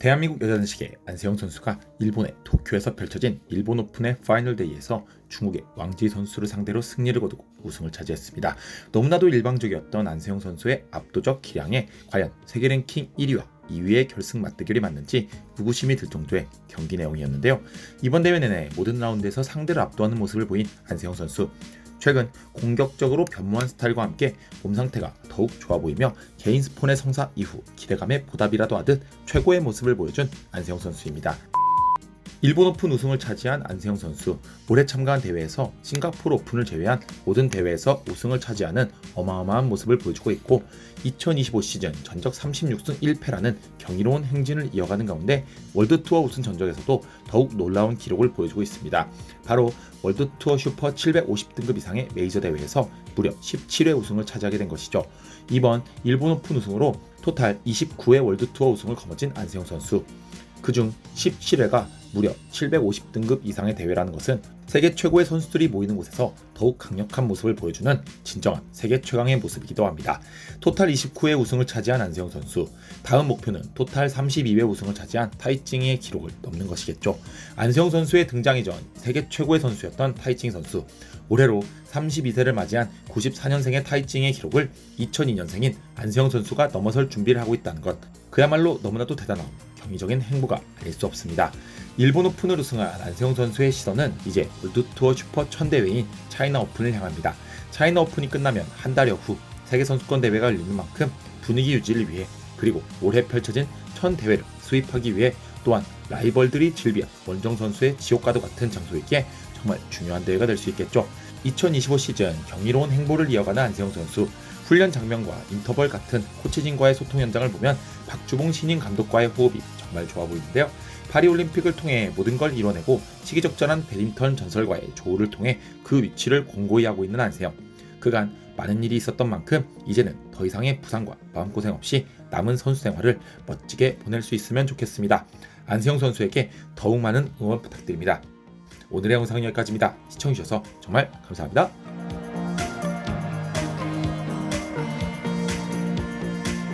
대한민국 여자단식의 안세영 선수가 일본의 도쿄에서 펼쳐진 일본 오픈의 파이널 데이에서 중국의 왕지 선수를 상대로 승리를 거두고 우승을 차지했습니다. 너무나도 일방적이었던 안세영 선수의 압도적 기량에 과연 세계 랭킹 1위와 2위의 결승 맞대결이 맞는지 의구심이 들 정도의 경기 내용이었는데요. 이번 대회 내내 모든 라운드에서 상대를 압도하는 모습을 보인 안세영 선수. 최근 공격적으로 변모한 스타일과 함께 몸 상태가 더욱 좋아 보이며 개인 스폰의 성사 이후 기대감에 보답이라도 하듯 최고의 모습을 보여준 안세영 선수입니다. 일본 오픈 우승을 차지한 안세영 선수 올해 참가한 대회에서 싱가포르 오픈을 제외한 모든 대회에서 우승을 차지하는 어마어마한 모습을 보여주고 있고 2025 시즌 전적 36승 1패라는 경이로운 행진을 이어가는 가운데 월드투어 우승 전적에서도 더욱 놀라운 기록을 보여주고 있습니다. 바로 월드투어 슈퍼 750등급 이상의 메이저 대회에서 무려 17회 우승을 차지하게 된 것이죠. 이번 일본 오픈 우승으로 토탈 29회 월드투어 우승을 거머쥔 안세영 선수 그중 17회가 무려 750등급 이상의 대회라는 것은 세계 최고의 선수들이 모이는 곳에서 더욱 강력한 모습을 보여주는 진정한 세계 최강의 모습이기도 합니다. 토탈 29회 우승을 차지한 안세영 선수. 다음 목표는 토탈 32회 우승을 차지한 타이찡의 기록을 넘는 것이겠죠. 안세영 선수의 등장 이전 세계 최고의 선수였던 타이찡 선수. 올해로 32세를 맞이한 94년생의 타이찡의 기록을 2002년생인 안세영 선수가 넘어설 준비를 하고 있다는 것. 그야말로 너무나도 대단한 경이적인 행보가 아닐 수 없습니다. 일본 오픈을 우승한 안세영 선수의 시선은 이제 월드투어 슈퍼 1000대회인 차이나 오픈을 향합니다. 차이나 오픈이 끝나면 한 달여 후 세계선수권 대회가 열리는 만큼 분위기 유지를 위해 그리고 올해 펼쳐진 1000대회를 수입하기 위해 또한 라이벌들이 즐비한 원정 선수의 지옥과도 같은 장소이기에 정말 중요한 대회가 될 수 있겠죠. 2025 시즌 경이로운 행보를 이어가는 안세영 선수 훈련 장면과 인터벌 같은 코치진과의 소통 현장을 보면 박주봉 신인 감독과의 호흡이 정말 좋아 보이는데요. 파리올림픽을 통해 모든 걸 이뤄내고 시기적절한 배드민턴 전설과의 조우를 통해 그 위치를 공고히 하고 있는 안세영. 그간 많은 일이 있었던 만큼 이제는 더 이상의 부상과 마음고생 없이 남은 선수 생활을 멋지게 보낼 수 있으면 좋겠습니다. 안세영 선수에게 더욱 많은 응원 부탁드립니다. 오늘의 영상은 여기까지입니다. 시청해주셔서 정말 감사합니다.